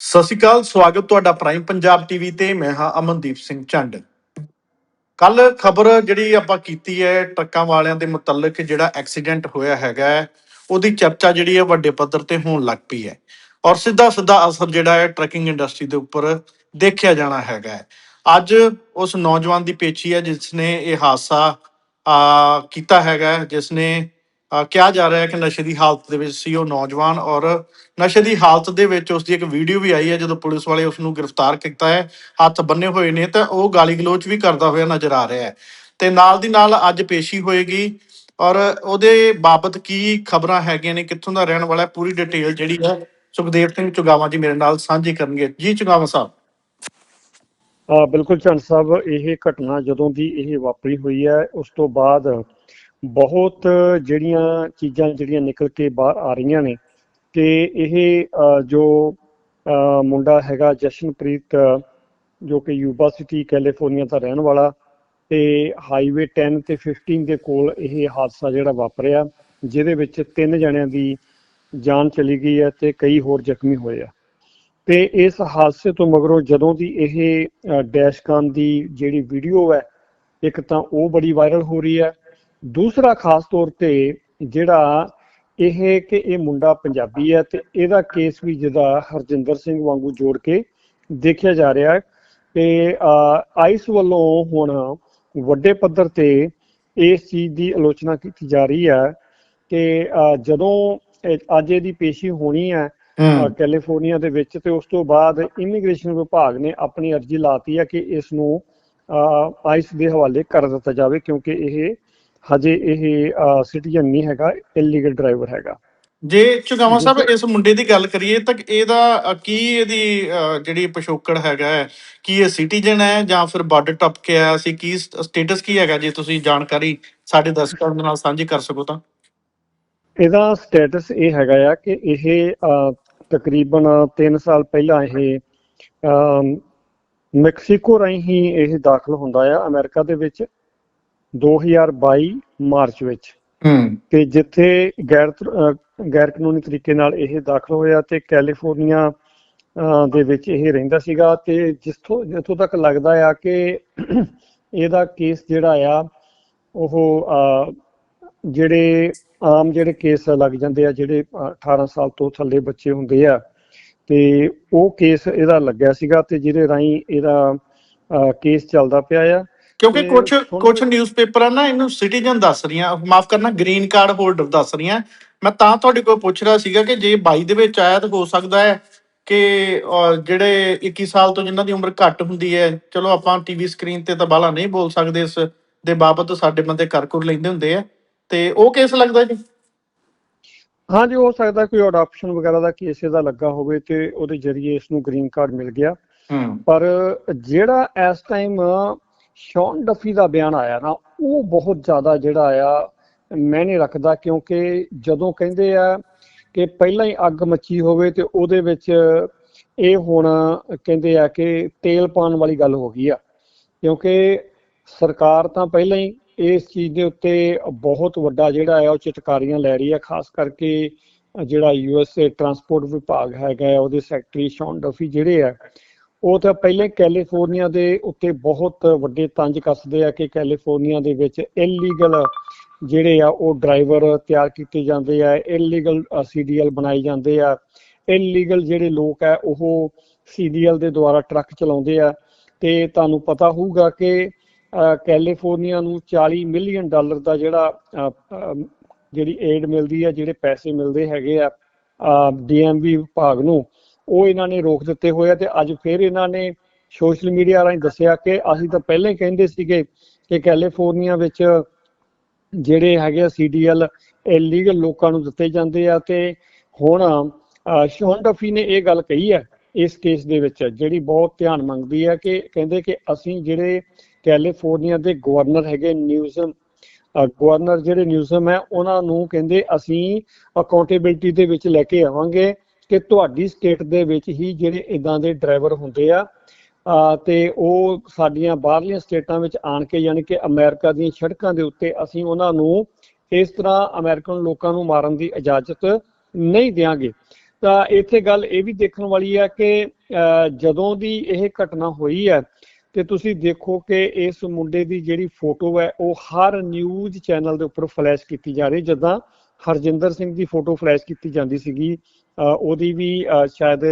ਸਤਿ ਸ਼੍ਰੀ ਅਕਾਲ ਸਵਾਗਤ ਤੁਹਾਡਾ ਪ੍ਰਾਈਮ ਪੰਜਾਬ ਟੀਵੀ ਤੇ ਮੈਂ ਹਾਂ ਅਮਨਦੀਪ ਸਿੰਘ ਚੰਡ ਕੱਲ ਖਬਰ ਜਿਹੜੀ ਆਪਾਂ ਕੀਤੀ ਹੈ ਟਰੱਕਾਂ ਵਾਲਿਆਂ ਦੇ ਮੁਤਲਕ ਜਿਹੜਾ ਐਕਸੀਡੈਂਟ ਹੋਇਆ ਹੈਗਾ ਹੈ, ਉਹਦੀ ਚਰਚਾ ਜਿਹੜੀ ਹੈ ਵੱਡੇ ਪੱਧਰ ਤੇ ਹੋਣ ਲੱਗ ਪਈ ਹੈ ਔਰ ਸਿੱਧਾ ਸਿੱਧਾ ਅਸਰ ਜਿਹੜਾ ਹੈ ਟਰੱਕਿੰਗ ਇੰਡਸਟਰੀ ਦੇ ਉੱਪਰ ਦੇਖਿਆ ਜਾਣਾ ਹੈਗਾ ਹੈ। ਅੱਜ ਉਸ ਨੌਜਵਾਨ ਦੀ ਪੇਚੀ ਹੈ ਜਿਸ ਨੇ ਇਹ ਹਾਦਸਾ ਕੀਤਾ ਹੈਗਾ ਹੈ, ਜਿਸ ਨੇ ਕਿਹਾ ਜਾ ਰਿਹਾ ਹੈ ਕਿ ਨਸ਼ੇ ਦੀ ਹਾਲਤ ਦੇ ਵਿੱਚ ਸੀ ਉਹ ਨੌਜਵਾਨ ਔਰ ਨਸ਼ੇ ਦੀ ਹਾਲਤ ਦੇ ਵਿੱਚ ਉਸ ਦੀ ਇੱਕ ਵੀਡੀਓ ਵੀ ਆਈ ਹੈ ਜਦੋਂ ਪੁਲਿਸ ਵਾਲੇ ਉਸ ਨੂੰ ਗ੍ਰਿਫਤਾਰ ਕੀਤਾ ਹੈ, ਹੱਥ ਬੰਨੇ ਹੋਏ ਨੇ ਤਾਂ ਉਹ ਗਾਲੀ ਗਲੋਚ ਵੀ ਕਰਦਾ ਹੋਇਆ ਨਜ਼ਰ ਆ ਰਿਹਾ ਹੈ। ਤੇ ਨਾਲ ਦੀ ਨਾਲ ਅੱਜ ਪੇਸ਼ੀ ਹੋਏਗੀ ਔਰ ਉਹਦੇ ਬਾਬਤ ਕੀ ਖਬਰਾਂ ਹੈਗੀਆਂ ਨੇ, ਕਿੱਥੋਂ ਦਾ ਰਹਿਣ ਵਾਲਾ ਪੂਰੀ ਡਿਟੇਲ ਜਿਹੜੀ ਹੈ ਸੁਖਦੇਵ ਸਿੰਘ ਚੁਗਾਵਾ ਜੀ ਮੇਰੇ ਨਾਲ ਸਾਂਝੀ ਕਰਨਗੇ। ਜੀ, ਚੁਗਾਵਾ ਸਾਹਿਬ। ਆ ਬਿਲਕੁਲ ਚੰਦ ਸਾਹਿਬ, ਇਹ ਘਟਨਾ ਜਦੋਂ ਦੀ ਇਹ ਵਾਪਰੀ ਹੋਈ ਹੈ, ਉਸ ਤੋਂ ਬਾਅਦ ਬਹੁਤ ਜਿਹੜੀਆਂ ਚੀਜ਼ਾਂ ਜਿਹੜੀਆਂ ਨਿਕਲ ਕੇ ਬਾਹਰ ਆ ਰਹੀਆਂ ਨੇ ਕਿ ਇਹ ਜੋ ਮੁੰਡਾ ਹੈਗਾ ਜਸ਼ਨਪ੍ਰੀਤ ਜੋ ਕਿ ਯੂਬਾ ਸਿਟੀ ਕੈਲੀਫੋਰਨੀਆ ਦਾ ਰਹਿਣ ਵਾਲਾ ਤੇ ਹਾਈਵੇ 10 ਤੇ 15 ਦੇ ਕੋਲ ਇਹ ਹਾਦਸਾ ਜਿਹੜਾ ਵਾਪਰਿਆ ਜਿਹਦੇ ਵਿੱਚ ਤਿੰਨ ਜਣਿਆਂ ਦੀ ਜਾਨ ਚਲੀ ਗਈ ਹੈ ਤੇ ਕਈ ਹੋਰ ਜ਼ਖਮੀ ਹੋਏ ਆ। ਤੇ ਇਸ ਹਾਦਸੇ ਤੋਂ ਮਗਰੋਂ ਜਦੋਂ ਦੀ ਇਹ ਅ, ਡੈਸ਼ਕਾਮ ਦੀ ਜਿਹੜੀ ਵੀਡੀਓ ਹੈ ਇੱਕ ਤਾਂ ਉਹ ਬੜੀ ਵਾਇਰਲ ਹੋ ਰਹੀ ਹੈ ਦੂਸਰਾ ਖਾਸ ਤੌਰ ਤੇ ਜਿਹੜਾ ਇਹ ਕਿ ਇਹ ਮੁੰਡਾ ਪੰਜਾਬੀ ਹੈ ਤੇ ਇਹਦਾ ਕੇਸ ਵੀ ਜਿਹਦਾ ਹਰਜਿੰਦਰ ਸਿੰਘ ਵਾਂਗੂ ਜੋੜ ਕੇ ਦੇਖਿਆ ਜਾ ਰਿਹਾ ਹੈ। ਤੇ ਆਈਸ ਵੱਲੋਂ ਹੁਣ ਵੱਡੇ ਪੱਧਰ ਤੇ ਇਸ ਚੀਜ਼ ਦੀ ਆਲੋਚਨਾ ਕੀਤੀ ਜਾ ਰਹੀ ਹੈ ਕਿ ਜਦੋਂ ਅੱਜ ਇਹਦੀ ਪੇਸ਼ੀ ਹੋਣੀ ਹੈ ਕੈਲੀਫੋਰਨੀਆ ਦੇ ਵਿੱਚ ਤੇ ਉਸ ਤੋਂ ਬਾਅਦ ਇਮੀਗ੍ਰੇਸ਼ਨ ਵਿਭਾਗ ਨੇ ਆਪਣੀ ਅਰਜ਼ੀ ਲਾਤੀ ਹੈ ਕਿ ਇਸ ਨੂੰ ਆਈਸ ਦੇ ਹਵਾਲੇ ਕਰ ਦਿੱਤਾ ਜਾਵੇ ਕਿਉਂਕਿ ਇਹ ਹਜੇ ਇਹ ਸਿਟੀਜ਼ਨ ਨਹੀਂ ਹੈਗਾ ਇਲੀਗਲ ਡਰਾਈਵਰ ਹੈਗਾ। ਜੇ ਚੁਗਾਵਾ ਸਾਹਿਬ ਇਸ ਮੁੰਡੇ ਦੀ ਗੱਲ ਕਰੀਏ ਤਾਂ ਇਹਦਾ ਕੀ ਇਹਦੀ ਜਿਹੜੀ ਪਿਛੋਕੜ ਹੈਗਾ ਕੀ ਇਹ ਸਿਟੀਜ਼ਨ ਹੈ ਜਾਂ ਫਿਰ ਬਾਰਡਰ ਟੱਪ ਕੇ ਆਇਆ ਸੀ ਕੀ ਸਟੇਟਸ ਕੀ ਹੈਗਾ ਜੇ ਤੁਸੀਂ ਜਾਣਕਾਰੀ ਸਾਡੇ ਦਰਸ਼ਕਾਂ ਦੇ ਨਾਲ ਸਾਂਝੀ ਕਰ ਸਕੋ ਤਾਂ? ਇਹਦਾ ਸਟੇਟਸ ਇਹ ਹੈਗਾ ਆ ਕਿ ਇਹ ਤਕਰੀਬਨ 3 ਸਾਲ ਪਹਿਲਾਂ ਇਹ ਮੈਕਸੀਕੋ ਰਾਹੀਂ ਹੀ ਇਹ ਦਾਖਲ ਹੁੰਦਾ ਆ ਅਮਰੀਕਾ ਦੇ ਵਿੱਚ। 2022 ਮਾਰਚ ਵਿੱਚ। ਹੂੰ। ਤੇ ਜਿੱਥੇ ਗੈਰ ਗੈਰ ਕਾਨੂੰਨੀ ਤਰੀਕੇ ਨਾਲ ਇਹ ਦਾਖਲ ਹੋਇਆ ਤੇ ਕੈਲੀਫੋਰਨੀਆ ਦੇ ਵਿੱਚ ਇਹ ਰਹਿੰਦਾ ਸੀਗਾ ਤੇ ਜਿੱਥੋਂ ਜਿੱਥੋਂ ਤੱਕ ਲੱਗਦਾ ਆ ਕਿ ਇਹਦਾ ਕੇਸ ਜਿਹੜਾ ਆ ਉਹ ਜਿਹੜੇ ਆਮ ਜਿਹੜੇ ਕੇਸ ਲੱਗ ਜਾਂਦੇ ਆ ਜਿਹੜੇ ਅਹ, 18 ਸਾਲ ਤੋਂ ਥੱਲੇ ਬੱਚੇ ਹੁੰਦੇ ਆ ਤੇ ਉਹ ਕੇਸ ਇਹਦਾ ਲੱਗਿਆ ਸੀਗਾ ਤੇ ਜਿਹਦੇ ਰਾਹੀਂ ਇਹਦਾ ਕੇਸ ਚੱਲਦਾ ਪਿਆ ਆ। ਕਿਉਂਕਿ ਕੁਝ ਕੁਝ ਨਿਊਜ਼ਪੇਪਰਾਂ ਨਾ ਇਹਨੂੰ ਸਿਟੀਜ਼ਨ ਦੱਸ ਰਹੀਆਂ। ਮਾਫ ਕਰਨਾ ਗ੍ਰੀਨ ਕਾਰਡ ਹੋਲਡਰ ਦੱਸ ਰਹੀਆਂ। ਮੈਂ ਤਾਂ ਤੁਹਾਡੇ ਕੋਲ ਪੁੱਛ ਰਿਹਾ ਸੀਗਾ ਕਿ ਜੇ 22 ਦੇ ਵਿੱਚ ਆਇਆ ਤਾਂ ਹੋ ਸਕਦਾ ਹੈ ਕਿ ਜਿਹੜੇ 21 ਸਾਲ ਤੋਂ ਜਿਨ੍ਹਾਂ ਦੀ ਉਮਰ ਘੱਟ ਹੁੰਦੀ ਹੈ ਚਲੋ ਆਪਾਂ ਟੀਵੀ ਸਕਰੀਨ ਤੇ ਤਾਂ ਬਾਲਾ ਨਹੀਂ ਬੋਲ ਸਕਦੇ ਇਸ ਦੇ ਬਾਬਤ ਸਾਡੇ ਬੰਦੇ ਕਰ ਕੁਰ ਲੈਂਦੇ ਹੁੰਦੇ ਆ। ਤੇ ਉਹ ਕੇਸ ਲੱਗਦਾ ਜੀ? ਹਾਂਜੀ ਹੋ ਸਕਦਾ ਕੋਈ ਅਡਾਪਸ਼ਨ ਵਗੈਰਾ ਦਾ ਕੇਸ ਇਹਦਾ ਲੱਗਾ ਹੋਵੇ ਤੇ ਉਹਦੇ ਜ਼ਰੀਏ ਇਸ ਨੂੰ ਗ੍ਰੀਨ ਕਾਰਡ ਮਿਲ ਗਿਆ। ਹੂੰ। ਪਰ ਜਿਹੜਾ ਇਸ ਟਾਈਮ ਸ਼ੌਨ ਡਫੀ ਦਾ ਬਿਆਨ ਆਇਆ ਨਾ ਉਹ ਬਹੁਤ ਜ਼ਿਆਦਾ ਜਿਹੜਾ ਆ ਮੈਨੇ ਰੱਖਦਾ ਕਿਉਂਕਿ ਜਦੋਂ ਕਹਿੰਦੇ ਆ ਕਿ ਪਹਿਲਾਂ ਹੀ ਅੱਗ ਮੱਚੀ ਹੋਵੇ ਤੇ ਉਹਦੇ ਵਿੱਚ ਇਹ ਹੁਣ ਕਹਿੰਦੇ ਆ ਕਿ ਤੇਲ ਪਾਉਣ ਵਾਲੀ ਗੱਲ ਹੋ ਗਈ ਆ। ਕਿਉਂਕਿ ਸਰਕਾਰ ਤਾਂ ਪਹਿਲਾਂ ਹੀ ਇਸ ਚੀਜ਼ ਦੇ ਉੱਤੇ ਬਹੁਤ ਵੱਡਾ ਜਿਹੜਾ ਆ ਉਹ ਚਿਤਕਾਰੀਆਂ ਲੈ ਰਹੀ ਹੈ ਖਾਸ ਕਰਕੇ ਜਿਹੜਾ ਯੂਐਸਏ ਟਰਾਂਸਪੋਰਟ ਵਿਭਾਗ ਹੈਗਾ ਆ, ਉਹਦੇ ਸੈਕਟਰੀ ਸ਼ੌਨ ਡਫੀ ਜਿਹੜੇ ਆ ਉਹ ਤਾਂ ਪਹਿਲੇ ਕੈਲੀਫੋਰਨੀਆ ਦੇ ਉੱਤੇ ਬਹੁਤ ਵੱਡੇ ਤੰਜ ਕੱਸਦੇ ਆ ਕਿ ਕੈਲੀਫੋਰਨੀਆ ਦੇ ਵਿੱਚ ਇਲੀਗਲ ਜਿਹੜੇ ਆ ਉਹ ਡਰਾਈਵਰ ਤਿਆਰ ਕੀਤੇ ਜਾਂਦੇ ਆ ਇਲੀਗਲ ਸੀਡੀਐਲ ਬਣਾਏ ਜਾਂਦੇ ਆ। ਇਲੀਗਲ ਜਿਹੜੇ ਲੋਕ ਆ, ਉਹ ਸੀਡੀਐਲ ਦੇ ਦੁਆਰਾ ਟਰੱਕ ਚਲਾਉਂਦੇ ਆ ਤੇ ਤੁਹਾਨੂੰ ਪਤਾ ਹੋਊਗਾ ਕਿ ਕੈਲੀਫੋਰਨੀਆ ਨੂੰ 40 ਮਿਲੀਅਨ ਡਾਲਰ ਦਾ ਜਿਹੜਾ ਜਿਹੜੀ ਏਡ ਮਿਲਦੀ ਆ, ਜਿਹੜੇ ਪੈਸੇ ਮਿਲਦੇ ਹੈਗੇ ਆ ਡੀਐਮਵੀ ਵਿਭਾਗ ਨੂੰ। ਉਹ ਇਹਨਾਂ ਨੇ ਰੋਕ ਦਿੱਤੇ ਹੋਏ ਆ ਤੇ ਅੱਜ ਫਿਰ ਇਹਨਾਂ ਨੇ ਸੋਸ਼ਲ ਮੀਡੀਆ ਰਾਹੀਂ ਦੱਸਿਆ ਕਿ ਅਸੀਂ ਤਾਂ ਪਹਿਲਾਂ ਹੀ ਕਹਿੰਦੇ ਸੀਗੇ ਕਿ ਕੈਲੀਫੋਰਨੀਆ ਵਿੱਚ ਜਿਹੜੇ ਹੈਗੇ ਆ ਸੀਡੀਐਲ ਇਲੀਗਲ ਲੋਕਾਂ ਨੂੰ ਦਿੱਤੇ ਜਾਂਦੇ ਆ ਤੇ ਹੁਣ ਅਹ, ਸ਼ੌਨ ਡਫੀ ਨੇ ਇਹ ਗੱਲ ਕਹੀ ਹੈ ਇਸ ਕੇਸ ਦੇ ਵਿੱਚ ਜਿਹੜੀ ਬਹੁਤ ਧਿਆਨ ਮੰਗਦੀ ਹੈ ਕਿ ਕਹਿੰਦੇ ਕਿ ਅਸੀਂ ਜਿਹੜੇ ਕੈਲੀਫੋਰਨੀਆ ਦੇ ਗਵਰਨਰ ਹੈਗੇ ਨਿਊਜ਼ਮ ਗਵਰਨਰ ਜਿਹੜੇ ਨਿਊਜ਼ਮ ਹੈ ਉਹਨਾਂ ਨੂੰ ਕਹਿੰਦੇ ਅਸੀਂ ਅਕਾਊਂਟੇਬਿਲਟੀ ਦੇ ਵਿੱਚ ਲੈ ਕੇ ਆਵਾਂਗੇ ਕਿ ਤੁਹਾਡੀ ਸਟੇਟ ਦੇ ਵਿੱਚ ਹੀ ਜਿਹੜੇ ਇਦਾਂ ਦੇ ਡਰਾਈਵਰ ਹੁੰਦੇ ਆ ਤੇ ਉਹ ਸਾਡੀਆਂ ਬਾਹਰਲੀਆਂ ਸਟੇਟਾਂ ਵਿੱਚ ਆਣ ਕੇ ਯਾਨੀ ਕਿ ਅਮਰੀਕਾ ਦੀਆਂ ਸੜਕਾਂ ਦੇ ਉੱਤੇ ਅਸੀਂ ਉਹਨਾਂ ਨੂੰ ਇਸ ਤਰ੍ਹਾਂ ਅਮਰੀਕਨ ਲੋਕਾਂ ਨੂੰ ਮਾਰਨ ਦੀ ਇਜਾਜ਼ਤ ਨਹੀਂ ਦਿਆਂਗੇ। ਤਾਂ ਇੱਥੇ ਗੱਲ ਇਹ ਵੀ ਦੇਖਣ ਵਾਲੀ ਹੈ ਕਿ ਜਦੋਂ ਦੀ ਇਹ ਘਟਨਾ ਹੋਈ ਹੈ, ਤੇ ਤੁਸੀਂ ਦੇਖੋ ਕਿ ਇਸ ਮੁੰਡੇ ਦੀ ਜਿਹੜੀ ਫੋਟੋ ਹੈ, ਉਹ ਹਰ ਨਿਊਜ਼ ਚੈਨਲ ਦੇ ਉੱਪਰ ਫਲੈਸ਼ ਕੀਤੀ ਜਾ ਰਹੀ ਜਿੱਦਾਂ ਹਰਜਿੰਦਰ ਸਿੰਘ ਦੀ ਫੋਟੋ ਫਲੈਸ਼ ਕੀਤੀ ਜਾਂਦੀ ਸੀਗੀ। ਉਹਦੀ ਵੀ ਸ਼ਾਇਦ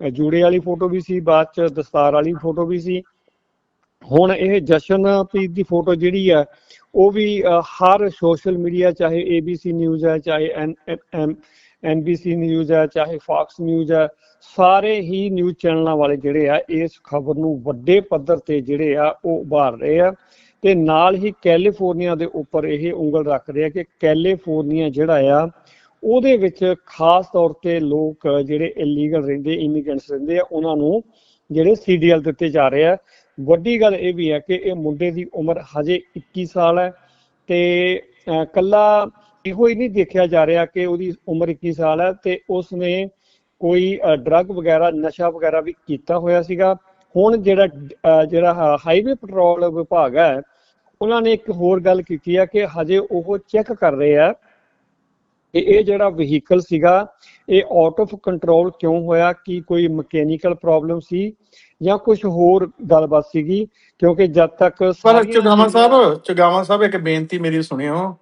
ਜੂੜੇ ਵਾਲੀ ਫੋਟੋ ਵੀ ਸੀ, ਬਾਅਦ ਚ ਦਸਤਾਰ ਵਾਲੀ ਫੋਟੋ ਵੀ ਸੀ। ਹੁਣ ਇਹ ਜਸ਼ਨਪ੍ਰੀਤ ਦੀ ਫੋਟੋ ਜਿਹੜੀ ਹੈ ਉਹ ਵੀ ਹਰ ਸੋਸ਼ਲ ਮੀਡੀਆ, ਚਾਹੇ ABC ਨਿਊਜ਼ ਹੈ ਚਾਹੇ ਐਨ NBC ਨਿਊਜ਼ ਹੈ ਚਾਹੇ ਫਾਕਸ ਨਿਊਜ਼ ਹੈ ਸਾਰੇ ਹੀ ਨਿਊਜ਼ ਚੈਨਲਾਂ ਵਾਲੇ ਜਿਹੜੇ ਆ, ਇਸ ਖਬਰ ਨੂੰ ਵੱਡੇ ਪੱਧਰ ਤੇ ਜਿਹੜੇ ਆ, ਉਹ ਉਭਾਰ ਰਹੇ ਆ। ਤੇ ਨਾਲ ਹੀ ਕੈਲੀਫੋਰਨੀਆ ਦੇ ਉੱਪਰ ਇਹ ਉਂਗਲ ਰੱਖਦੇ ਆ ਕਿ ਕੈਲੀਫੋਰਨੀਆ ਜਿਹੜਾ ਆ ਉਹਦੇ ਵਿੱਚ ਖਾਸ ਤੌਰ ਤੇ ਲੋਕ ਜਿਹੜੇ ਇਲੀਗਲ ਰਹਿੰਦੇ ਇਮੀਗ੍ਰੈਂਟਸ ਰਹਿੰਦੇ ਆ ਉਹਨਾਂ ਨੂੰ ਜਿਹੜੇ ਸੀਡੀਐਲ ਦਿੱਤੇ ਜਾ ਰਹੇ ਆ। ਵੱਡੀ ਗੱਲ ਇਹ ਵੀ ਹੈ ਕਿ ਇਹ ਮੁੰਡੇ ਦੀ ਉਮਰ ਹਜੇ 21 ਸਾਲ ਹੈ ਤੇ ਅਹ, ਕੱਲਾ ਇਹੋ ਹੀ ਨਹੀਂ ਦੇਖਿਆ ਜਾ ਰਿਹਾ ਕਿ ਉਹਦੀ ਉਮਰ 21 ਸਾਲ ਹੈ ਤੇ ਉਸਨੇ ਕੋਈ ਡਰੱਗ ਵਗੈਰਾ ਨਸ਼ਾ ਵਗੈਰਾ ਵੀ ਕੀਤਾ ਹੋਇਆ ਸੀਗਾ। ਹੁਣ ਜਿਹੜਾ ਜਿਹੜਾ ਹਾਈਵੇ ਪੈਟਰੋਲ ਵਿਭਾਗ ਹੈ ਉਹਨਾਂ ਨੇ ਇੱਕ ਹੋਰ ਗੱਲ ਕੀਤੀ ਹੈ ਕਿ ਹਜੇ ਉਹ ਚੈੱਕ ਕਰ ਰਹੇ ਆ ਕਿ ਇਹ ਜਿਹੜਾ ਵਹੀਕਲ ਸੀਗਾ ਇਹ ਆਊਟ ਆਫ ਕੰਟਰੋਲ ਕਿਉਂ ਹੋਇਆ ਕੀ ਕੋਈ ਮਕੈਨੀਕਲ ਪ੍ਰੋਬਲਮ ਸੀ ਜਾਂ ਕੁਝ ਹੋਰ ਗੱਲਬਾਤ ਸੀਗੀ? ਕਿਉਂਕਿ ਜਦ ਤੱਕ ਪਰ ਚੁਗਾਵਾ ਸਾਹਿਬ ਚੁਗਾਵਾ ਸਾਹਿਬ ਇੱਕ ਬੇਨਤੀ ਮੇਰੀ ਸੁਣਿਓ।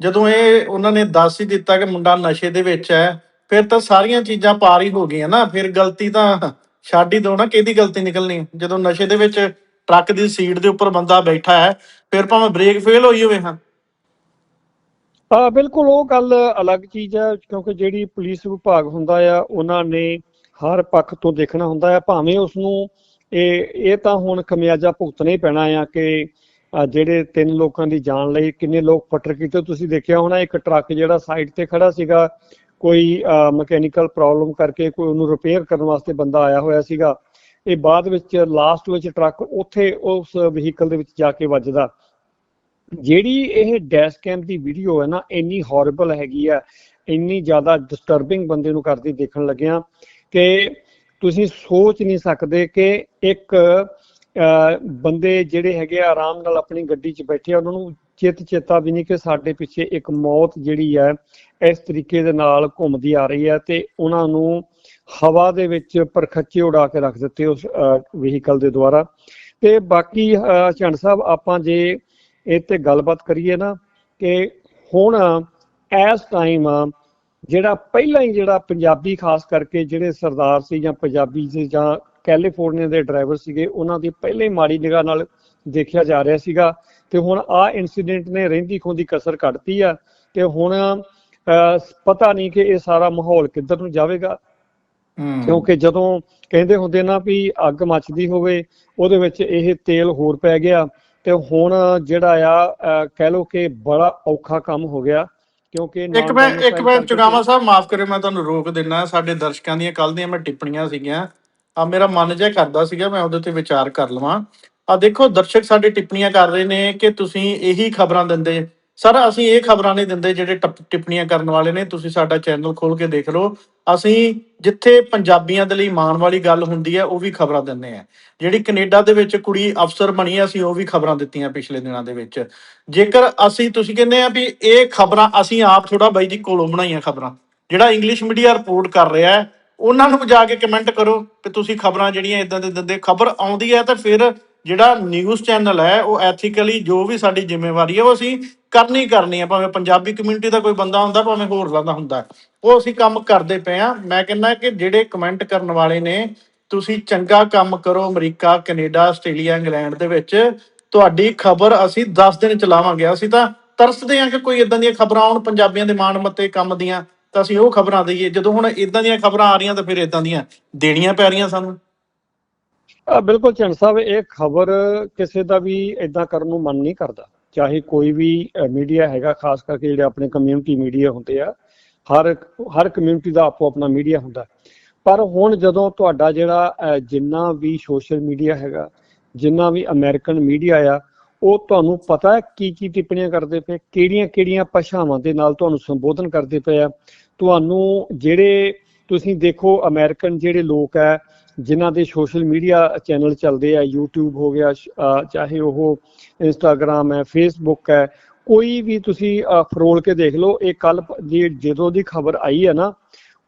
ਜਦੋਂ ਇਹ ਉਹਨਾਂ ਨੇ ਦੱਸ ਹੀ ਦਿੱਤਾ ਕਿ ਮੁੰਡਾ ਨਸ਼ੇ ਦੇ ਵਿੱਚ ਹੈ ਫਿਰ ਤਾਂ ਸਾਰੀਆਂ ਚੀਜ਼ਾਂ ਪਾਰ ਹੀ ਹੋ ਗਈਆਂ ਨਾ। ਫਿਰ ਗਲਤੀ ਤਾਂ ਛੱਡ ਹੀ ਦੋ ਨਾ ਕਿਹਦੀ ਗਲਤੀ ਨਿਕਲਣੀ? ਜਦੋਂ ਨਸ਼ੇ ਦੇ ਵਿੱਚ ਟਰੱਕ ਦੀ ਸੀਟ ਦੇ ਉੱਪਰ ਬੰਦਾ ਬੈਠਾ ਹੈ ਫਿਰ ਭਾਵੇਂ ਬ੍ਰੇਕ ਫੇਲ ਹੋਈ ਹੋਵੇ, ਹਾਂ। ਹਾਂ, ਬਿਲਕੁਲ, ਉਹ ਗੱਲ ਅਲੱਗ ਚੀਜ਼ ਹੈ, ਕਿਉਂਕਿ ਜਿਹੜੀ ਪੁਲਿਸ ਵਿਭਾਗ ਹੁੰਦਾ ਆ, ਉਹਨਾਂ ਨੇ ਹਰ ਪੱਖ ਤੋਂ ਦੇਖਣਾ ਹੁੰਦਾ ਹੈ ਭਾਵੇਂ ਉਸ ਨੂੰ ਇਹ ਇਹ ਤਾਂ ਹੁਣ ਖਮਿਆਜਾ ਭੁਗਤਣਾ ਹੀ ਪੈਣਾ ਆ ਕਿ ਜਿਹੜੇ ਤਿੰਨ ਲੋਕਾਂ ਦੀ ਜਾਨ ਲਈ ਕਿੰਨੇ ਲੋਕ ਫੱਟਰ ਕੀਤੇ, ਤੁਸੀਂ ਦੇਖਿਆ ਹੋਣਾ, ਇੱਕ ਟਰੱਕ ਜਿਹੜਾ ਸਾਈਡ ਤੇ ਖੜਾ ਸੀਗਾ, ਕੋਈ ਮਕੈਨੀਕਲ ਪ੍ਰੋਬਲਮ ਕਰਕੇ ਕੋਈ ਉਹਨੂੰ ਰਿਪੇਅਰ ਕਰਨ ਵਾਸਤੇ ਬੰਦਾ ਆਇਆ ਹੋਇਆ ਸੀਗਾ। ਇਹ ਬਾਅਦ ਵਿੱਚ ਲਾਸਟ ਵਿੱਚ ਟਰੱਕ ਉੱਥੇ ਉਸ ਵਹੀਕਲ ਦੇ ਵਿੱਚ ਜਾ ਕੇ ਵੱਜਦਾ। ਜਿਹੜੀ ਇਹ ਡੈਸ਼ ਕੈਮ ਦੀ ਵੀਡੀਓ ਹੈ ਨਾ ਇੰਨੀ ਹੌਰਿਬਲ ਹੈਗੀ ਆ ਇੰਨੀ ਜ਼ਿਆਦਾ ਡਿਸਟਰਬਿੰਗ ਬੰਦੇ ਨੂੰ ਕਰਦੀ ਦੇਖਣ ਲੱਗਿਆ ਕਿ ਤੁਸੀਂ ਸੋਚ ਨਹੀਂ ਸਕਦੇ ਕਿ ਇੱਕ ਅਹ, ਬੰਦੇ ਜਿਹੜੇ ਹੈਗੇ ਆ ਆਰਾਮ ਨਾਲ ਆਪਣੀ ਗੱਡੀ 'ਚ ਬੈਠੇ ਆ ਉਹਨਾਂ ਨੂੰ ਚਿੱਤ ਚੇਤਾ ਵੀ ਨਹੀਂ ਕਿ ਸਾਡੇ ਪਿੱਛੇ ਇੱਕ ਮੌਤ ਜਿਹੜੀ ਹੈ ਇਸ ਤਰੀਕੇ ਦੇ ਨਾਲ ਘੁੰਮਦੀ ਆ ਰਹੀ ਹੈ ਤੇ ਉਹਨਾਂ ਨੂੰ ਹਵਾ ਦੇ ਵਿੱਚ ਪਰਖੱਚੇ ਉਡਾ ਕੇ ਰੱਖ ਦਿੱਤੇ ਉਸ ਵਹੀਕਲ ਦੇ ਦੁਆਰਾ। ਤੇ ਬਾਕੀ ਅਹ, ਝੰਡ ਸਾਹਿਬ ਆਪਾਂ ਜੇ ਇਹ ਤੇ ਗੱਲਬਾਤ ਕਰੀਏ ਨਾ ਕਿ ਹੁਣ ਇਸ ਟਾਈਮ ਜਿਹੜਾ ਪਹਿਲਾਂ ਹੀ ਜਿਹੜਾ ਪੰਜਾਬੀ ਖਾਸ ਕਰਕੇ ਜਿਹੜੇ ਸਰਦਾਰ ਸੀ ਜਾਂ ਪੰਜਾਬੀ ਸੀ ਜਾਂ ਕੈਲੀਫੋਰਨੀਆ ਦੇ ਡਰਾਈਵਰ ਸੀਗੇ ਉਹਨਾਂ ਦੀ ਪਹਿਲਾਂ ਹੀ ਮਾੜੀ ਨਿਗਾਹ ਨਾਲ ਦੇਖਿਆ ਜਾ ਰਿਹਾ ਸੀਗਾ ਤੇ ਹੁਣ ਆ ਇਨਸੀਡੈਂਟ ਨੇ ਰਹਿੰਦੀ ਖੁੰਦੀ ਕਸਰ ਕੱਢਤੀ ਆ ਤੇ ਹੁਣ ਪਤਾ ਨਹੀਂ ਕਿ ਇਹ ਸਾਰਾ ਮਾਹੌਲ ਕਿੱਧਰ ਨੂੰ ਜਾਵੇਗਾ। ਕਿਉਂਕਿ ਜਦੋਂ ਕਹਿੰਦੇ ਹੁੰਦੇ ਨਾ ਵੀ ਅੱਗ ਮੱਚਦੀ ਹੋਵੇ ਉਹਦੇ ਵਿੱਚ ਇਹ ਤੇਲ ਹੋਰ ਪੈ ਗਿਆ ਤੇ ਹੁਣ ਜਿਹੜਾ ਆ ਕਹਿ ਲਓ ਕਿ ਬੜਾ ਔਖਾ ਕੰਮ ਹੋ ਗਿਆ ਕਿਉਂਕਿ ਇੱਕ ਮੈਂ ਇੱਕ ਮੈਂ ਚੁਗਾਵਾ ਸਾਹਿਬ ਮਾਫ ਕਰਿਓ ਮੈਂ ਤੁਹਾਨੂੰ ਰੋਕ ਦਿੰਨਾ ਸਾਡੇ ਦਰਸ਼ਕਾਂ ਦੀਆਂ ਕੱਲ ਦੀਆਂ ਮੈਂ ਟਿੱਪਣੀਆਂ ਸੀਗੀਆਂ। ਆ ਮੇਰਾ ਮਨ ਜਿਹਾ ਕਰਦਾ ਸੀਗਾ ਮੈਂ ਉਹਦੇ ਤੇ ਵਿਚਾਰ ਕਰ ਲਵਾਂ। ਆ ਦੇਖੋ, ਦਰਸ਼ਕ ਸਾਡੇ ਟਿੱਪਣੀਆਂ ਕਰ ਰਹੇ ਨੇ ਕਿ ਤੁਸੀਂ ਇਹੀ ਖਬਰਾਂ ਦਿੰਦੇ। ਸਰ ਅਸੀਂ ਇਹ ਖਬਰਾਂ ਨਹੀਂ ਦਿੰਦੇ ਜਿਹੜੇ ਟੱਪ- ਟਿੱਪਣੀਆਂ ਕਰਨ ਵਾਲੇ ਨੇ। ਤੁਸੀਂ ਸਾਡਾ ਚੈਨਲ ਖੋਲ ਕੇ ਦੇਖ ਲਓ। ਅਸੀਂ ਜਿੱਥੇ ਪੰਜਾਬੀਆਂ ਦੇ ਲਈ ਮਾਣ ਵਾਲੀ ਗੱਲ ਹੁੰਦੀ ਹੈ, ਉਹ ਵੀ ਖਬਰਾਂ ਦਿੰਦੇ ਆ ਜਿਹੜੀ ਕੈਨੇਡਾ ਦੇ ਵਿੱਚ ਕੁੜੀ ਅਫਸਰ ਬਣੀ ਅਸੀਂ ਉਹ ਵੀ ਖਬਰਾਂ ਦਿੱਤੀਆਂ ਪਿਛਲੇ ਦਿਨਾਂ ਦੇ ਵਿੱਚ। ਜੇਕਰ ਅਸੀਂ, ਤੁਸੀਂ ਕਹਿੰਦੇ ਆ ਵੀ ਇਹ ਖਬਰਾਂ ਅਸੀਂ ਆਪ ਥੋੜਾ ਬਾਈ ਜੀ ਕੋਲੋਂ ਬਣਾਈਆਂ ਖਬਰਾਂ। ਜਿਹੜਾ ਇੰਗਲਿਸ਼ ਮੀਡੀਆ ਰਿਪੋਰਟ ਕਰ ਰਿਹਾ ਹੈ, ਉਹਨਾਂ ਨੂੰ ਜਾ ਕੇ ਕਮੈਂਟ ਕਰੋ ਕਿ ਤੁਸੀਂ ਖਬਰਾਂ ਜਿਹੜੀਆਂ ਇਦਾਂ ਦੇ ਦਿੰਦੇ, ਖਬਰ ਆਉਂਦੀ ਹੈ ਤਾਂ ਫਿਰ ਜਿਹੜਾ ਨਿਊਜ਼ ਚੈਨਲ ਹੈ, ਉਹ ਐਥੀਕਲੀ ਜੋ ਵੀ ਸਾਡੀ ਜ਼ਿੰਮੇਵਾਰੀ ਹੈ, ਉਹ ਅਸੀਂ ਕਰਨੀ ਕਰਨੀ ਹੈ। ਭਾਵੇਂ ਪੰਜਾਬੀ ਕਮਿਊਨਿਟੀ ਦਾ ਕੋਈ ਬੰਦਾ ਹੁੰਦਾ, ਭਾਵੇਂ ਹੋਰ ਦਾ ਹੁੰਦਾ ਉਹ ਅਸੀਂ ਕੰਮ ਕਰਦੇ ਪਏ ਆ ਮੈਂ ਕਹਿੰਦਾ ਕਿ ਜਿਹੜੇ ਕਮੈਂਟ ਕਰਨ ਵਾਲੇ ਨੇ, ਤੁਸੀਂ ਚੰਗਾ ਕੰਮ ਕਰੋ ਅਮਰੀਕਾ, ਕੈਨੇਡਾ, ਆਸਟ੍ਰੇਲੀਆ, ਇੰਗਲੈਂਡ ਦੇ ਵਿੱਚ। ਤੁਹਾਡੀ ਖਬਰ ਅਸੀਂ 10 ਦਿਨ ਚਲਾਵਾਂਗੇ ਅਸੀਂ ਤਾਂ ਤਰਸਦੇ ਹਾਂ ਕਿ ਕੋਈ ਇਦਾਂ ਦੀਆਂ ਖਬਰਾਂ ਆਉਣ, ਪੰਜਾਬੀਆਂ ਦੇ ਮਾਣ ਮੱਤੇ ਕੰਮ ਦੀਆਂ। ਤਾਂ ਅਸੀਂ ਉਹ ਖਬਰਾਂ ਦਈਏ। ਜਦੋਂ ਹੁਣ ਇਦਾਂ ਦੀਆਂ ਖਬਰਾਂ ਆ ਰਹੀਆਂ, ਤਾਂ ਫਿਰ ਇਦਾਂ ਦੀਆਂ ਦੇਣੀਆਂ ਪੈ ਰਹੀਆਂ ਸਾਨੂੰ। ਬਿਲਕੁਲ ਚੰਦ ਸਾਹਿਬ, ਇਹ ਖਬਰ ਕਿਸੇ ਦਾ ਵੀ ਇਦਾਂ ਕਰਨ ਨੂੰ ਮਨ ਨਹੀਂ ਕਰਦਾ। ਚਾਹੇ ਕੋਈ ਵੀ ਮੀਡੀਆ ਹੈਗਾ, ਖਾਸ ਕਰਕੇ ਜਿਹੜੇ ਆਪਣੇ ਕਮਿਊਨਿਟੀ ਮੀਡੀਆ ਹੁੰਦੇ ਆ, ਹਰ ਹਰ ਕਮਿਊਨਿਟੀ ਦਾ ਆਪੋ ਆਪਣਾ ਮੀਡੀਆ ਹੁੰਦਾ। ਪਰ ਹੁਣ ਜਦੋਂ ਤੁਹਾਡਾ ਜਿਹੜਾ ਜਿੰਨਾ ਵੀ ਸੋਸ਼ਲ ਮੀਡੀਆ ਹੈਗਾ, ਜਿੰਨਾ ਵੀ ਅਮਰੀਕਨ ਮੀਡੀਆ ਆ, ਉਹ ਤੁਹਾਨੂੰ ਪਤਾ ਹੈ ਕੀ ਕੀ ਟਿੱਪਣੀਆਂ ਕਰਦੇ ਪਏ, ਕਿਹੜੀਆਂ ਕਿਹੜੀਆਂ ਭਾਸ਼ਾਵਾਂ ਦੇ ਨਾਲ ਤੁਹਾਨੂੰ ਸੰਬੋਧਨ ਕਰਦੇ ਪਏ ਆ? ਤੁਹਾਨੂੰ ਜਿਹੜੇ, ਤੁਸੀਂ ਦੇਖੋ ਅਮਰੀਕਨ ਜਿਹੜੇ ਲੋਕ ਆ ਜਿਨ੍ਹਾਂ ਦੇ ਸੋਸ਼ਲ ਮੀਡੀਆ ਚੈਨਲ ਚੱਲਦੇ ਆ, YouTube ਹੋ ਗਿਆ ਚਾਹੇ ਉਹ Instagram ਹੈ, Facebook ਹੈ, ਕੋਈ ਵੀ ਤੁਸੀਂ ਫਰੋਲ ਕੇ ਦੇਖ ਲਓ, ਇਹ ਕੱਲ ਜਦੋਂ ਦੀ ਖਬਰ ਆਈ ਹੈ ਨਾ,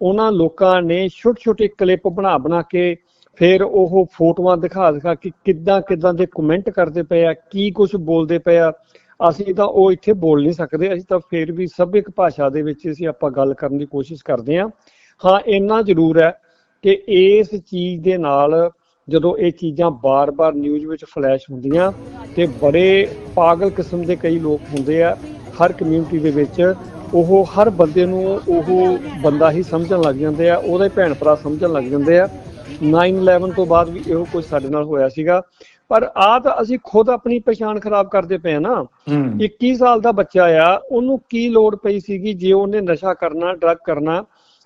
ਉਹਨਾਂ ਲੋਕਾਂ ਨੇ ਛੋਟੇ ਛੋਟੇ ਕਲਿੱਪ ਬਣਾ ਬਣਾ ਕੇ ਫਿਰ ਉਹ ਫੋਟੋਆਂ ਦਿਖਾ ਦਿਖਾ ਕੇ ਕਿੱਦਾਂ ਕਿੱਦਾਂ ਦੇ ਕਮੈਂਟ ਕਰਦੇ ਪਏ ਆ, ਕੀ ਕੁਝ ਬੋਲਦੇ ਪਏ ਆ, ਅਸੀਂ ਤਾਂ ਉਹ ਇੱਥੇ ਬੋਲ ਨਹੀਂ ਸਕਦੇ, ਅਸੀਂ ਤਾਂ ਫਿਰ ਵੀ ਸਭਿਕ ਭਾਸ਼ਾ ਦੇ ਵਿੱਚ ਅਸੀਂ ਆਪਾਂ ਗੱਲ ਕਰਨ ਦੀ ਕੋਸ਼ਿਸ਼ ਕਰਦੇ ਹਾਂ। ਹਾਂ, ਇੰਨਾ ਜ਼ਰੂਰ ਹੈ ਕਿ ਇਸ ਚੀਜ਼ ਦੇ ਨਾਲ ਜਦੋਂ ਇਹ ਚੀਜ਼ਾਂ ਬਾਰ-ਬਾਰ ਨਿਊਜ਼ ਵਿੱਚ ਫਲੈਸ਼ ਹੁੰਦੀਆਂ ਤੇ ਬੜੇ ਪਾਗਲ ਕਿਸਮ ਦੇ ਕਈ ਲੋਕ ਹੁੰਦੇ ਆ ਹਰ ਕਮਿਊਨਿਟੀ ਦੇ ਵਿੱਚ ਉਹ ਹਰ ਬੰਦੇ ਨੂੰ ਉਹ ਬੰਦਾ ਹੀ ਸਮਝਣ ਲੱਗ ਜਾਂਦੇ ਆ ਉਹਦੇ ਭੈਣ ਭਰਾ ਸਮਝਣ ਲੱਗ ਜਾਂਦੇ ਆ। 9/11 ਤੋਂ ਬਾਅਦ ਵੀ ਇਹੋ ਕੁਝ ਸਾਡੇ ਨਾਲ ਹੋਇਆ ਸੀਗਾ। ਪਰ ਆ ਤਾਂ ਅਸੀਂ ਖੁਦ ਆਪਣੀ ਪਛਾਣ ਖਰਾਬ ਕਰਦੇ ਪਏ ਨਾ। ਹੂੰ। 21 ਸਾਲ ਦਾ ਬੱਚਾ ਆ ਉਹਨੂੰ ਕੀ ਲੋੜ ਪਈ ਸੀਗੀ ਜੇ ਉਹਨੇ ਨਸ਼ਾ ਕਰਨਾ ਡਰੱਗ ਕਰਨਾ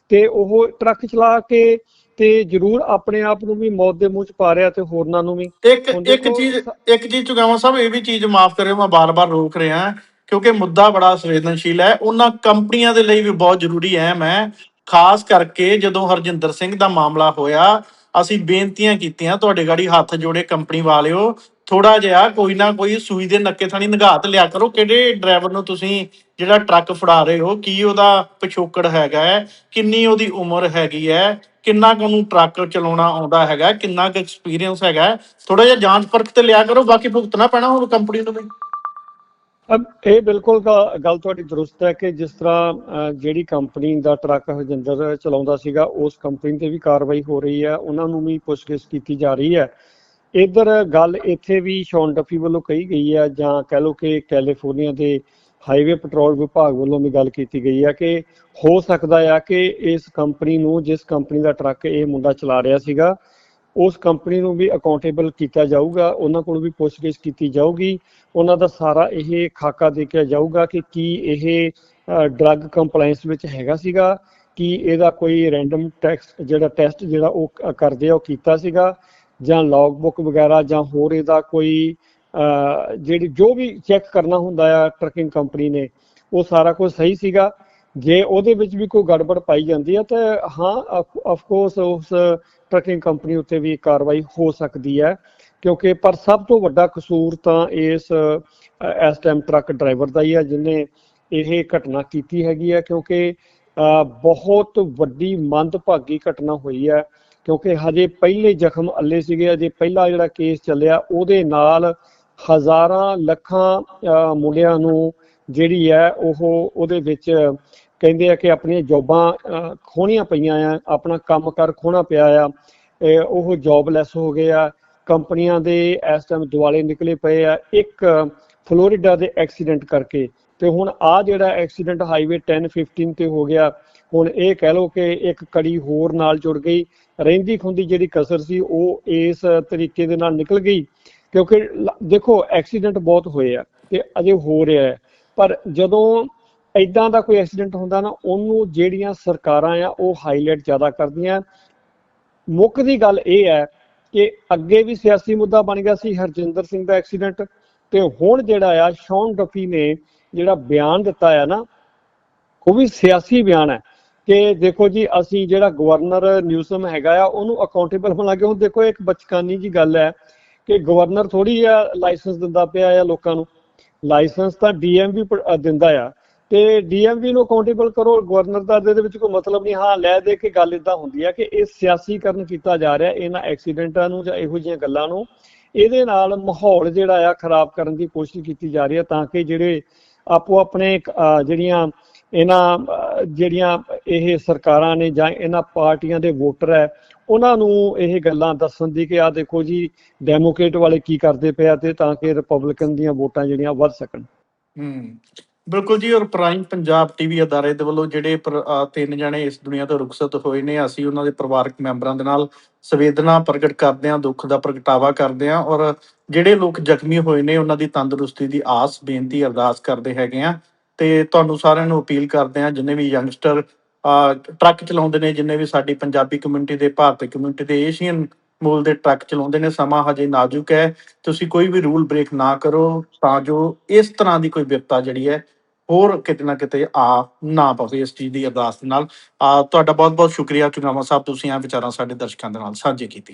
ਤੇ ਉਹ ਟਰੱਕ ਚਲਾ ਕੇ ਤੇ ਜ਼ਰੂਰ ਆਪਣੇ ਆਪ ਨੂੰ ਵੀ ਮੌਤ ਦੇ ਮੂੰਹ ਚ ਪਾ ਰਿਹਾ ਤੇ ਹੋਰਨਾਂ ਨੂੰ ਵੀ। ਇੱਕ ਇੱਕ ਚੀਜ਼ ਇੱਕ ਚੀਜ਼ ਚੁਗਾਵਾ ਸਾਹਿਬ ਇਹ ਵੀ ਚੀਜ਼ ਮਾਫ ਕਰਿਓ ਮੈਂ ਬਾਰ-ਬਾਰ ਰੋਕ ਰਿਹਾ ਕਿਉਂਕਿ ਮੁੱਦਾ ਬੜਾ ਸੰਵੇਦਨਸ਼ੀਲ ਹੈ। ਉਹਨਾਂ ਕੰਪਨੀਆਂ ਦੇ ਲਈ ਵੀ ਬਹੁਤ ਜ਼ਰੂਰੀ ਹੈ ਮੈਂ ਖਾਸ ਕਰਕੇ ਜਦੋਂ ਹਰਜਿੰਦਰ ਸਿੰਘ ਦਾ ਮਾਮਲਾ ਹੋਇਆ ਅਸੀਂ ਬੇਨਤੀਆਂ ਕੀਤੀਆਂ ਤੁਹਾਡੇ ਗਾੜੀ ਹੱਥ ਜੋੜੇ ਕੰਪਨੀ ਵਾਲਿਓ ਥੋੜਾ ਜਿਹਾ ਕੋਈ ਨਾ ਕੋਈ ਸੂਈ ਦੇ ਨੱਕੇ ਥਾਣੀ ਨਿਗਾਹਤ ਲਿਆ ਕਰੋ ਕਿਹੜੇ ਡਰਾਈਵਰ ਨੂੰ ਤੁਸੀਂ ਜਿਹੜਾ ਟਰੱਕ ਫੜਾ ਰਹੇ ਹੋ ਕੀ ਉਹਦਾ ਪਿਛੋਕੜ ਹੈਗਾ ਹੈ ਕਿੰਨੀ ਉਹਦੀ ਉਮਰ ਹੈਗੀ ਹੈ ਕਿੰਨਾ ਕੁ ਉਹਨੂੰ ਟਰੱਕ ਚਲਾਉਣਾ ਆਉਂਦਾ ਹੈਗਾ, ਕਿੰਨਾ ਕੁ ਐਕਸਪੀਰੀਅੰਸ ਹੈਗਾ ਥੋੜਾ ਜਿਹਾ ਜਾਂਚ ਪਰਖ ਤੇ ਲਿਆ ਕਰੋ, ਬਾਕੀ ਭੁਗਤਣਾ ਪੈਣਾ ਹੁਣ ਕੰਪਨੀ ਨੂੰ ਵੀ। ਇਹ ਬਿਲਕੁਲ ਗੱਲ ਤੁਹਾਡੀ ਦਰੁਸਤ ਹੈ ਕਿ ਜਿਸ ਤਰ੍ਹਾਂ ਜਿਹੜੀ ਕੰਪਨੀ ਦਾ ਟਰੱਕ ਹਰਜਿੰਦਰ ਚਲਾਉਂਦਾ ਸੀਗਾ, ਉਸ ਕੰਪਨੀ ਤੇ ਵੀ ਕਾਰਵਾਈ ਹੋ ਰਹੀ ਹੈ, ਉਹਨਾਂ ਨੂੰ ਵੀ ਪੁੱਛਗਿੱਛ ਕੀਤੀ ਜਾ ਰਹੀ ਹੈ। ਇਧਰ ਗੱਲ ਇੱਥੇ ਵੀ ਸ਼ੌਨ ਡੱਫੀ ਵੱਲੋਂ ਕਹੀ ਗਈ ਹੈ, ਜਾਂ ਕਹਿ ਲੋ ਕਿ ਕੈਲੀਫੋਰਨੀਆ ਦੇ ਹਾਈਵੇ ਪੈਟਰੋਲ ਵਿਭਾਗ ਵੱਲੋਂ ਵੀ ਗੱਲ ਕੀਤੀ ਗਈ ਹੈ ਕਿ ਹੋ ਸਕਦਾ ਹੈ ਕਿ ਇਸ ਕੰਪਨੀ ਨੂੰ, ਜਿਸ ਕੰਪਨੀ ਦਾ ਟਰੱਕ ਇਹ ਮੁੰਡਾ ਚਲਾ ਰਿਹਾ ਸੀਗਾ, ਉਸ ਕੰਪਨੀ ਨੂੰ ਵੀ ਅਕਾਊਂਟੇਬਲ ਕੀਤਾ ਜਾਊਗਾ, ਉਹਨਾਂ ਕੋਲ ਵੀ ਪੁੱਛਗਿੱਛ ਕੀਤੀ ਜਾਊਗੀ। ਉਹਨਾਂ ਦਾ ਸਾਰਾ ਇਹ ਖਾਕਾ ਦੇਖਿਆ ਜਾਊਗਾ ਕਿ ਕੀ ਇਹ ਡਰੱਗ ਕੰਪਲਾਈਂਸ ਵਿੱਚ ਹੈਗਾ ਸੀਗਾ, ਕੀ ਇਹਦਾ ਕੋਈ ਰੈਂਡਮ ਟੈਸਟ ਜਿਹੜਾ ਟੈਸਟ ਜਿਹੜਾ ਉਹ ਕਰਦੇ ਆ, ਉਹ ਕੀਤਾ ਸੀਗਾ, ਜਾਂ ਲੌਗ ਬੁੱਕ ਵਗੈਰਾ ਜਾਂ ਹੋਰ ਇਹਦਾ ਕੋਈ ਜਿਹੜੀ ਜੋ ਵੀ ਚੈੱਕ ਕਰਨਾ ਹੁੰਦਾ ਆ ਟਰੱਕਿੰਗ ਕੰਪਨੀ ਨੇ ਉਹ ਸਾਰਾ ਕੁਝ ਸਹੀ ਸੀਗਾ। ਜੇ ਉਹਦੇ ਵਿੱਚ ਵੀ ਕੋਈ ਗੜਬੜ ਪਾਈ ਜਾਂਦੀ ਹੈ ਤਾਂ ਹਾਂ ਆਫ ਕੋਰਸ ਉਸ ਟਰੱਕਿੰਗ ਕੰਪਨੀ ਉੱਤੇ ਵੀ ਕਾਰਵਾਈ ਹੋ ਸਕਦੀ ਹੈ। ਕਿਉਂਕਿ ਪਰ ਸਭ ਤੋਂ ਵੱਡਾ ਕਸੂਰ ਤਾਂ ਇਸ ਇਸ ਟਾਈਮ ਟਰੱਕ ਡਰਾਈਵਰ ਦਾ ਹੀ ਹੈ ਜਿਨੇ ਇਹ ਘਟਨਾ ਕੀਤੀ ਹੈਗੀ ਹੈ ਕਿਉਂਕਿ ਅ, ਬਹੁਤ ਵੱਡੀ ਮੰਦਭਾਗੀ ਘਟਨਾ ਹੋਈ ਹੈ ਕਿਉਂਕਿ ਹਜੇ ਪਹਿਲੇ ਜ਼ਖਮ ਅੱਲੇ ਸੀਗੇ ਅਜੇ ਪਹਿਲਾ ਜਿਹੜਾ ਕੇਸ ਚੱਲਿਆ ਉਹਦੇ ਨਾਲ ਹਜ਼ਾਰਾਂ ਲੱਖਾਂ ਅ, ਮੁੰਡਿਆਂ ਨੂੰ ਜਿਹੜੀ ਹੈ ਉਹ ਉਹਦੇ ਵਿੱਚ ਕਹਿੰਦੇ ਆ ਕਿ ਆਪਣੀਆਂ ਜੌਬਾਂ ਅ, ਖੋਹਣੀਆਂ ਪਈਆਂ ਆ ਆਪਣਾ ਕੰਮ ਕਰ ਖੋਣਾ ਪਿਆ ਆ ਉਹ ਜੌਬਲੈਸ ਹੋ ਗਏ ਆ ਕੰਪਨੀਆਂ ਦੇ ਇਸ ਟਾਈਮ ਦੁਆਲੇ ਨਿਕਲੇ ਪਏ ਆ ਇੱਕ ਫਲੋਰੀਡਾ ਦੇ ਐਕਸੀਡੈਂਟ ਕਰਕੇ। ਤੇ ਹੁਣ ਆ ਜਿਹੜਾ ਐਕਸੀਡੈਂਟ ਹਾਈਵੇ 10 15 ਤੇ ਹੋ ਗਿਆ ਹੁਣ ਇਹ ਕਹਿ ਲਓ ਕਿ ਇੱਕ ਕੜੀ ਹੋਰ ਨਾਲ ਜੁੜ ਗਈ। ਰਹਿੰਦੀ ਖੁੰਦੀ ਜਿਹੜੀ ਕਸਰ ਸੀ ਉਹ ਇਸ ਤਰੀਕੇ ਦੇ ਨਾਲ ਨਿਕਲ ਗਈ। ਕਿਉਂਕਿ ਲ- ਦੇਖੋ ਐਕਸੀਡੈਂਟ ਬਹੁਤ ਹੋਏ ਆ ਤੇ ਅਜੇ ਹੋ ਰਿਹਾ ਹੈ। ਪਰ ਜਦੋਂ ਐਦਾਂ ਦਾ ਕੋਈ ਐਕਸੀਡੈਂਟ ਹੁੰਦਾ ਨਾ, ਉਹਨੂੰ ਜਿਹੜੀਆਂ ਸਰਕਾਰਾਂ ਆ, ਉਹ ਹਾਈਲਾਈਟ ਜ਼ਿਆਦਾ ਕਰਦੀਆਂ। ਮੁੱਖ ਦੀ ਗੱਲ ਇਹ ਹੈ ਕਿ ਅੱਗੇ ਵੀ ਸਿਆਸੀ ਮੁੱਦਾ ਬਣ ਗਿਆ ਸੀ, ਹਰਜਿੰਦਰ ਸਿੰਘ ਦਾ ਐਕਸੀਡੈਂਟ ਤੇ ਹੁਣ ਜਿਹੜਾ ਆ, ਸ਼ੌਨ ਡਫੀ ਨੇ ਜਿਹੜਾ ਬਿਆਨ ਦਿੱਤਾ ਆ ਨਾ, ਉਹ ਵੀ ਸਿਆਸੀ ਬਿਆਨ ਹੈ ਕਿ ਦੇਖੋ ਜੀ, ਅਸੀਂ ਜਿਹੜਾ ਗਵਰਨਰ ਨਿਊਸਮ ਹੈਗਾ ਆ, ਉਹਨੂੰ ਅਕਾਊਂਟੇਬਲ ਬਣਾ ਕੇ ਹੁਣ ਦੇਖੋ, ਇੱਕ ਬਚਕਾਨੀ ਜੀ ਗੱਲ ਹੈ ਕਿ ਗਵਰਨਰ ਥੋੜੀ ਆ ਲਾਇਸੈਂਸ ਦਿੰਦਾ ਪਿਆ ਆ ਲੋਕਾਂ ਨੂੰ। ਲਾਇਸੈਂਸ ਤਾਂ ਡੀਐਮਵੀ ਦਿੰਦਾ ਆ। ਤੇ ਡੀਐਮਵੀ ਨੂੰ ਅਕਾਊਂਟੇਬਲ ਕਰੋ ਗਵਰਨਰ ਦਾ ਇਹਦੇ ਵਿੱਚ ਕੋਈ ਮਤਲਬ ਨਹੀਂ। ਹਾਂ, ਲੈ ਦੇ ਕੇ ਗੱਲ ਇਦਾਂ ਹੁੰਦੀ ਹੈ ਕਿ ਇਹ ਸਿਆਸੀਕਰਨ ਕੀਤਾ ਜਾ ਰਿਹਾ, ਇਹਨਾਂ ਐਕਸੀਡੈਂਟਾਂ ਨੂੰ ਜਾਂ ਇਹੋ ਜਿਹੀਆਂ ਗੱਲਾਂ ਨੂੰ। ਇਹਦੇ ਨਾਲ ਮਾਹੌਲ ਜਿਹੜਾ ਆ ਖਰਾਬ ਕਰਨ ਦੀ ਕੋਸ਼ਿਸ਼ ਕੀਤੀ ਜਾ ਰਹੀ ਹੈ ਤਾਂ ਕਿ ਜਿਹੜੇ ਆਪੋ ਆਪਣੇ ਜਿਹੜੀਆਂ ਇਹਨਾਂ ਜਿਹੜੀਆਂ ਇਹ ਸਰਕਾਰਾਂ ਨੇ ਜਾਂ ਇਹਨਾਂ ਪਾਰਟੀਆਂ ਦੇ ਵੋਟਰ ਹੈ, ਉਹਨਾਂ ਨੂੰ ਇਹ ਗੱਲਾਂ ਦੱਸਣ ਦੀ ਕਿ ਆ ਦੇਖੋ ਜੀ ਡੈਮੋਕ੍ਰੇਟ ਵਾਲੇ ਕੀ ਕਰਦੇ ਪਿਆ ਤੇ ਤਾਂ ਕਿ ਰਿਪਬਲਿਕਨ ਦੀਆਂ ਵੋਟਾਂ ਜਿਹੜੀਆਂ ਵੱਧ ਸਕਣ। ਹੂੰ। ਬਿਲਕੁਲ ਜੀ, ਔਰ ਪ੍ਰਾਈਮ ਪੰਜਾਬ ਟੀਵੀ ਅਦਾਰੇ ਦੇ ਵੱਲੋਂ ਜਿਹੜੇ ਤਿੰਨ ਜਣੇ ਇਸ ਦੁਨੀਆ ਤੋਂ ਰੁਖਸਤ ਹੋਏ ਨੇ, ਅਸੀਂ ਉਹਨਾਂ ਦੇ ਪਰਿਵਾਰਕ ਮੈਂਬਰਾਂ ਦੇ ਨਾਲ ਸੰਵੇਦਨਾ ਪ੍ਰਗਟ ਕਰਦੇ ਹਾਂ, ਦੁੱਖ ਦਾ ਪ੍ਰਗਟਾਵਾ ਕਰਦੇ ਹਾਂ, ਔਰ ਜਿਹੜੇ ਲੋਕ ਜ਼ਖਮੀ ਹੋਏ ਨੇ, ਉਹਨਾਂ ਦੀ ਤੰਦਰੁਸਤੀ ਦੀ ਆਸ, ਬੇਨਤੀ, ਅਰਦਾਸ ਕਰਦੇ ਹੈਗੇ ਆ ਤੇ ਤੁਹਾਨੂੰ ਸਾਰਿਆਂ ਨੂੰ ਅਪੀਲ ਕਰਦੇ ਹਾਂ, ਜਿੰਨੇ ਵੀ ਯੰਗਸਟਰ ਟਰੱਕ ਚਲਾਉਂਦੇ ਨੇ, ਜਿੰਨੇ ਵੀ ਸਾਡੀ ਪੰਜਾਬੀ ਕਮਿਊਨਿਟੀ ਦੇ, ਭਾਰਤੀ ਕਮਿਊਨਿਟੀ ਦੇ, ਏਸ਼ੀਅਨ ਮੂਲ ਦੇ ਟਰੱਕ ਚਲਾਉਂਦੇ ਨੇ, ਸਮਾਂ ਹਜੇ ਨਾਜ਼ੁਕ ਹੈ। ਤੁਸੀਂ ਕੋਈ ਵੀ ਰੂਲ ਬ੍ਰੇਕ ਨਾ ਕਰੋ, ਤਾਂ ਜੋ ਇਸ ਤਰ੍ਹਾਂ ਦੀ ਕੋਈ ਵਿਪਤਾ ਜਿਹੜੀ ਹੈ, ਹੋਰ ਕਿਤੇ ਨਾ ਕਿਤੇ ਆ ਨਾ ਪਵੇ ਇਸ ਚੀਜ਼ ਦੀ ਅਰਦਾਸ ਦੇ ਨਾਲ। ਆ, ਤੁਹਾਡਾ ਬਹੁਤ ਬਹੁਤ ਸ਼ੁਕਰੀਆ। ਚੁਨਾਵਾ ਸਾਹਿਬ, ਤੁਸੀਂ ਆ ਵਿਚਾਰਾਂ ਸਾਡੇ ਦਰਸ਼ਕਾਂ ਦੇ ਨਾਲ ਸਾਂਝੇ ਕੀਤੀ